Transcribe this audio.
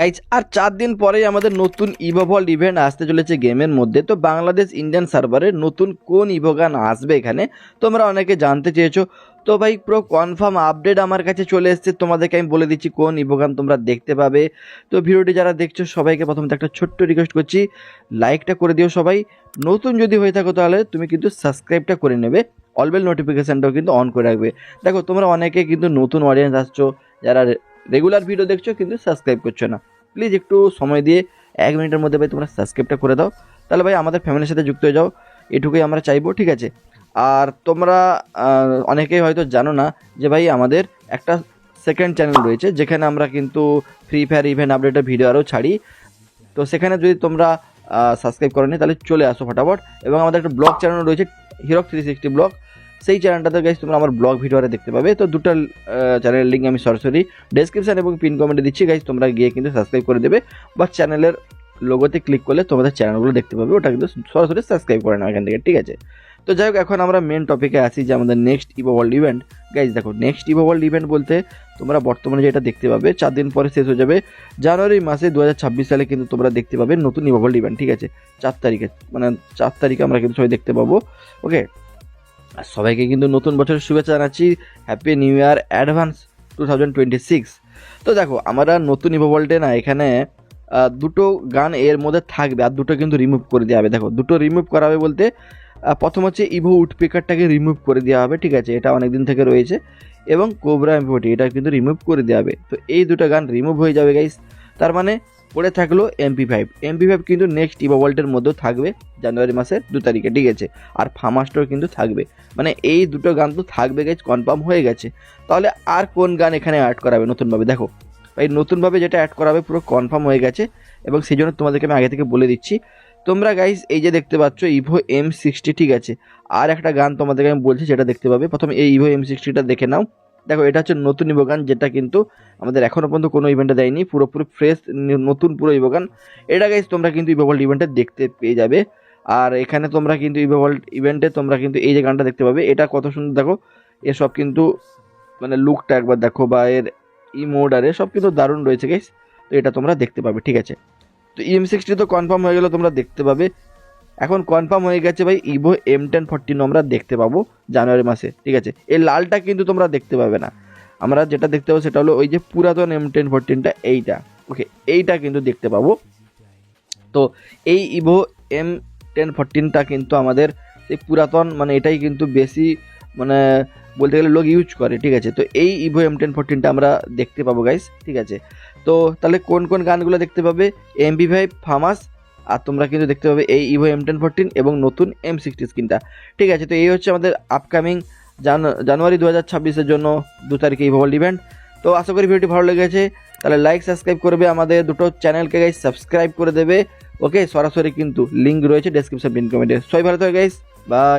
Guys আর চার দিন পরেই আমাদের নতুন ইভোভল ইভেন্ট আসতে চলেছে গেমের মধ্যে। তো বাংলাদেশ ইন্ডিয়ান সার্ভারে নতুন কোন ইভোগান আসবে এখানে? তোমরা অনেকে জানতে চেয়েছো। তো ভাই, পুরো কনফার্ম আপডেট আমার কাছে চলে এসেছে। তোমাদেরকে আমি বলে দিচ্ছি কোন ইভোগান তোমরা দেখতে পাবে। তো ভিডিওটি যারা দেখছ, সবাইকে প্রথমত একটা ছোট্ট রিকোয়েস্ট করছি। লাইকটা করে দিও সবাই। নতুন যদি হয়ে থাকো তাহলে তুমি কিন্তু সাবস্ক্রাইবটা করে নেবে। অলবেল নোটিফিকেশানটাও কিন্তু অন করে রাখবে। দেখো, তোমরা অনেকে কিন্তু নতুন অডিয়েন্স আসছো। যারা রেগুলার ভিডিও দেখছ কিন্তু সাবস্ক্রাইব করছ না। প্লিজ একটু সময় দিয়ে এক মিনিটের মধ্যে ভাই তোমরা সাবস্ক্রাইবটা করে দাও। তাহলে ভাই আমাদের ফ্যামিলির সাথে যুক্ত হয়ে যাও। এটুকুই আমরা চাইব, ঠিক আছে? আর তোমরা অনেকেই হয়তো জানো না যে ভাই আমাদের একটা সেকেন্ড চ্যানেল রয়েছে, যেখানে আমরা কিন্তু ফ্রি ফায়ার ইভেন্ট আপডেটের ভিডিও আরও ছাড়ি। তো সেখানে যদি তোমরা সাবস্ক্রাইব করনি তাহলে চলে আসো ফটাফট। এবং আমাদের একটা ব্লগ চ্যানেল রয়েছে হিরক থ্রি সিক্সটি ব্লগ সেই চ্যানেলটাতে গাইজ তোমরা আমার ব্লগ ভিডিও আরে দেখতে পাবে। তো দুটো চ্যানেলের লিঙ্ক আমি সরাসরি ডেসক্রিপশন এবং পিন কমেন্টে দিচ্ছি। গাইজ তোমরা গিয়ে কিন্তু সাবস্ক্রাইব করে দেবে বা চ্যানেলের লোগোতে ক্লিক করলে তোমাদের চ্যানেলগুলো দেখতে পাবে। ওটা কিন্তু সরাসরি সাবস্ক্রাইব করে নাও এখান থেকে, ঠিক আছে? তো যাই হোক, এখন আমরা মেন টপিকে আসি যে আমাদের next Evo world event guys দেখো নেক্সট ইভো ওয়ার্ল্ড ইভেন্ট বলতে তোমরা বর্তমানে যেটা দেখতে পাবে, চার দিন পরে শেষ হয়ে যাবে। জানুয়ারি মাসে দু হাজার ছাব্বিশ সালে কিন্তু তোমরা দেখতে পাবে নতুন ইভো ওয়ার্ল্ড ইভেন্ট ঠিক আছে? চার তারিখে মানে চার তারিখে আমরা কিন্তু সবাই দেখতে পাবো ওকে আর সবাইকে কিন্তু নতুন বছরের শুভেচ্ছা জানাচ্ছি। Happy new year advance two thousand twenty six তো দেখো, আমরা নতুন ইভো ওয়ার্ল্ডে না এখানে দুটো গান এর মধ্যে থাকবে আর দুটো কিন্তু রিমুভ করে দেওয়া হবে। দেখো, দুটো রিমুভ করা হবে বলতে প্রথম হচ্ছে ইভো উডপিকারটাকে রিমুভ করে দেওয়া হবে, ঠিক আছে? এটা অনেক দিন থেকে রয়েছে। এবং কোবরা এমপিওটি এটা কিন্তু রিমুভ করে দেওয়া হবে। তো এই দুটো গান রিমুভ হয়ে যাবে গাইস তার মানে পড়ে থাকল এমপি ফাইভ এমপি ফাইভ কিন্তু নেক্সট ইভো ওয়ার্ল্ডের মধ্যেও থাকবে, জানুয়ারি মাসের দু তারিখে, ঠিক আছে? আর ফামাস্টও কিন্তু থাকবে। মানে এই দুটো গান তো থাকবে গেছে কনফার্ম হয়ে গেছে। তাহলে আর কোন গান এখানে অ্যাড করাবে নতুনভাবে? দেখো, এই নতুনভাবে যেটা অ্যাড করাবে পুরো কনফার্ম হয়ে গেছে এবং সেই জন্য তোমাদেরকে আমি আগে থেকে বলে দিচ্ছি। তোমরা গাইস এই যে দেখতে পাচ্ছ ইভো এম সিক্সটি ঠিক আছে? আর একটা গান তোমাদেরকে আমি বলছি যেটা দেখতে পাবে। প্রথমে এই ইভো এম সিক্সটিটা দেখে নাও। দেখো, এটা হচ্ছে নতুন ইভো গান যেটা কিন্তু আমাদের এখনও পর্যন্ত কোনো ইভেন্টে দেয়নি। পুরোপুরি ফ্রেশ নতুন পুরো ইভো গান এটা গাইস তোমরা কিন্তু ইভো ওয়ার্ল্ড ইভেন্টে দেখতে পেয়ে যাবে। আর এখানে তোমরা কিন্তু ইভো ওয়ার্ল্ড ইভেন্টে তোমরা কিন্তু এই যে গানটা দেখতে পাবে, এটা কত সুন্দর, দেখো এসব কিন্তু মানে লুকটা একবার দেখো, বা এর ইমোড আর এসব কিন্তু দারুণ রয়েছে গাইস তো এটা তোমরা দেখতে পাবে, ঠিক আছে। তো ইএম সিক্সটি তো কনফার্ম হয়ে গেলে, তোমরা দেখতে পাবে। এখন কনফার্ম হয়ে গেছে ভাই ইভো এম টেন ফোরটিন আমরা দেখতে পাবো জানুয়ারি মাসে, ঠিক আছে? এই লালটা কিন্তু তোমরা দেখতে পাবে না। আমরা যেটা দেখতে পাবো সেটা হলো ওই যে পুরাতন এম টেন ফোরটিনটা এইটা ওকে এইটা কিন্তু দেখতে পাবো। তো এই ইভো এম টেন ফোরটিনটা কিন্তু আমাদের সেই পুরাতন মানে এটাই কিন্তু বেশি মানে বলতে গেলে লোক ইউজ করে, ঠিক আছে? তো এই ইভো এম টেন ফোরটিনটা আমরা দেখতে পাবো গাইস ঠিক আছে? তো তাহলে কোন কোন গানগুলো দেখতে পাবে? এমবি ফাইভ ফামাস আর তোমরা কিন্তু দেখতে পাবে এই ইভো এম টেন ফোরটিন এবং নতুন এম সিক্সটি স্ক্রিনটা ঠিক আছে, তো এই হচ্ছে আমাদের আপকামিং জানুয়ারি দু হাজার ছাব্বিশের জন্য দু তারিখে ইভো ওয়ার্ল্ড ইভেন্ট তো আশা করি ভিডিওটি ভালো লেগেছে, তাহলে লাইক সাবস্ক্রাইব করবে আমাদের দুটো চ্যানেলকে গাইস সাবস্ক্রাইব করে দেবে। ওকে সরাসরি কিন্তু লিঙ্ক রয়েছে ডেসক্রিপশন পিন কমেন্টে সবাই ভালো থাকে গাইস বাই